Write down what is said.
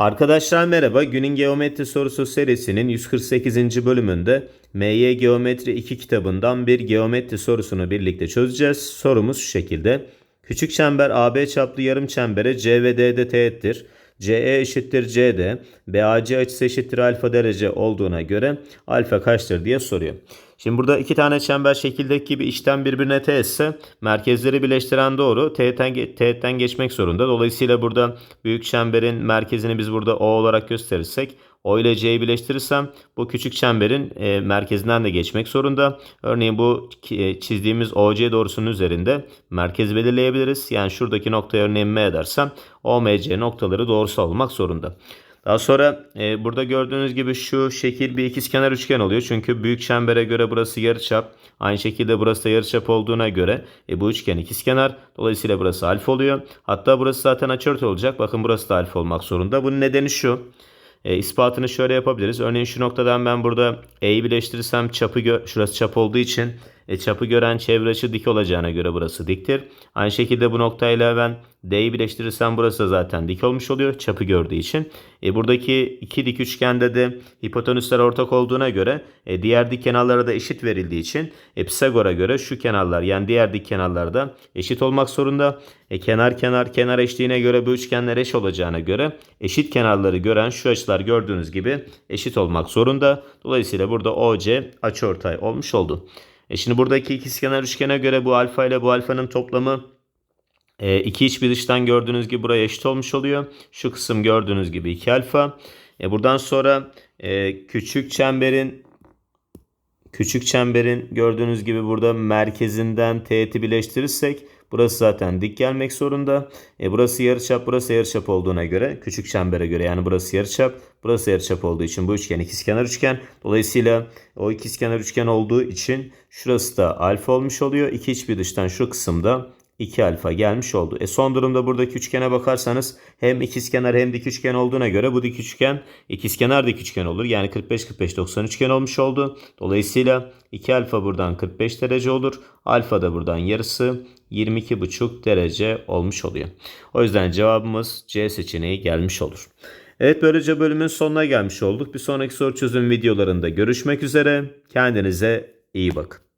Arkadaşlar merhaba. Günün geometri sorusu serisinin 148. bölümünde MY Geometri 2 kitabından bir geometri sorusunu birlikte çözeceğiz. Sorumuz şu şekilde. Küçük çember AB çaplı yarım çembere C ve D'de teğettir. CE eşittir CD, BAC açısı eşittir alfa derece olduğuna göre alfa kaçtır diye soruyor. Şimdi burada iki tane çember şekildeki gibi içten birbirine teğetse merkezleri birleştiren doğru teğetten, teğetten geçmek zorunda. Dolayısıyla burada büyük çemberin merkezini biz burada O olarak gösterirsek O ile C'yi birleştirirsem bu küçük çemberin e, merkezinden de geçmek zorunda. Örneğin bu e, çizdiğimiz OC doğrusunun üzerinde merkezi belirleyebiliriz. Yani şuradaki noktaya örneğin M dersem OMC noktaları doğrusal olmak zorunda. Daha sonra e, burada gördüğünüz gibi şu şekil bir ikizkenar üçgen oluyor. Çünkü büyük çembere göre burası yarıçap. Aynı şekilde burası da yarıçap olduğuna göre e, bu üçgen ikizkenar. Dolayısıyla burası alfa oluyor. Hatta burası zaten açıortay olacak. Bakın burası da alfa olmak zorunda. Bunun nedeni şu. E, ispatını şöyle yapabiliriz. Örneğin şu noktadan ben burada E'yi birleştirirsem çapı şurası çap olduğu için e, çapı gören çevre açı dik olacağına göre burası diktir. Aynı şekilde bu noktayla ben D'yi birleştirirsem burası zaten dik olmuş oluyor çapı gördüğü için. E, buradaki iki dik üçgende de hipotenüsler ortak olduğuna göre e, diğer dik kenarlara da eşit verildiği için e, Pisagor'a göre şu kenarlar yani diğer dik kenarlar da eşit olmak zorunda. E, kenar kenar kenar eşliğine göre bu üçgenler eş olacağına göre eşit kenarları gören şu açılar gördüğünüz gibi eşit olmak zorunda. Dolayısıyla burada OC açıortay olmuş oldu. E şimdi buradaki ikizkenar üçgene göre bu alfa ile bu alfanın toplamı e, iki iç bir dıştan gördüğünüz gibi buraya eşit olmuş oluyor. Şu kısım gördüğünüz gibi 2 alfa. E, buradan sonra e, küçük çemberin küçük çemberin gördüğünüz gibi burada merkezinden teğeti birleştirirsek burası zaten dik gelmek zorunda. E, burası yarıçap, burası yarıçap olduğuna göre küçük çembere göre yani burası yarıçap, burası yarıçap olduğu için bu üçgen ikizkenar üçgen. Dolayısıyla o ikizkenar üçgen olduğu için şurası da alfa olmuş oluyor. İki iç bir dıştan şu kısımda 2 alfa gelmiş oldu. E son durumda buradaki üçgene bakarsanız hem ikizkenar hem dik üçgen olduğuna göre bu dik üçgen ikizkenar dik üçgen olur. Yani 45 45 90 üçgen olmuş oldu. Dolayısıyla 2 alfa buradan 45 derece olur. Alfa da buradan yarısı 22,5 derece olmuş oluyor. O yüzden cevabımız C seçeneği gelmiş olur. Evet böylece bölümün sonuna gelmiş olduk. Bir sonraki soru çözüm videolarında görüşmek üzere. Kendinize iyi bakın.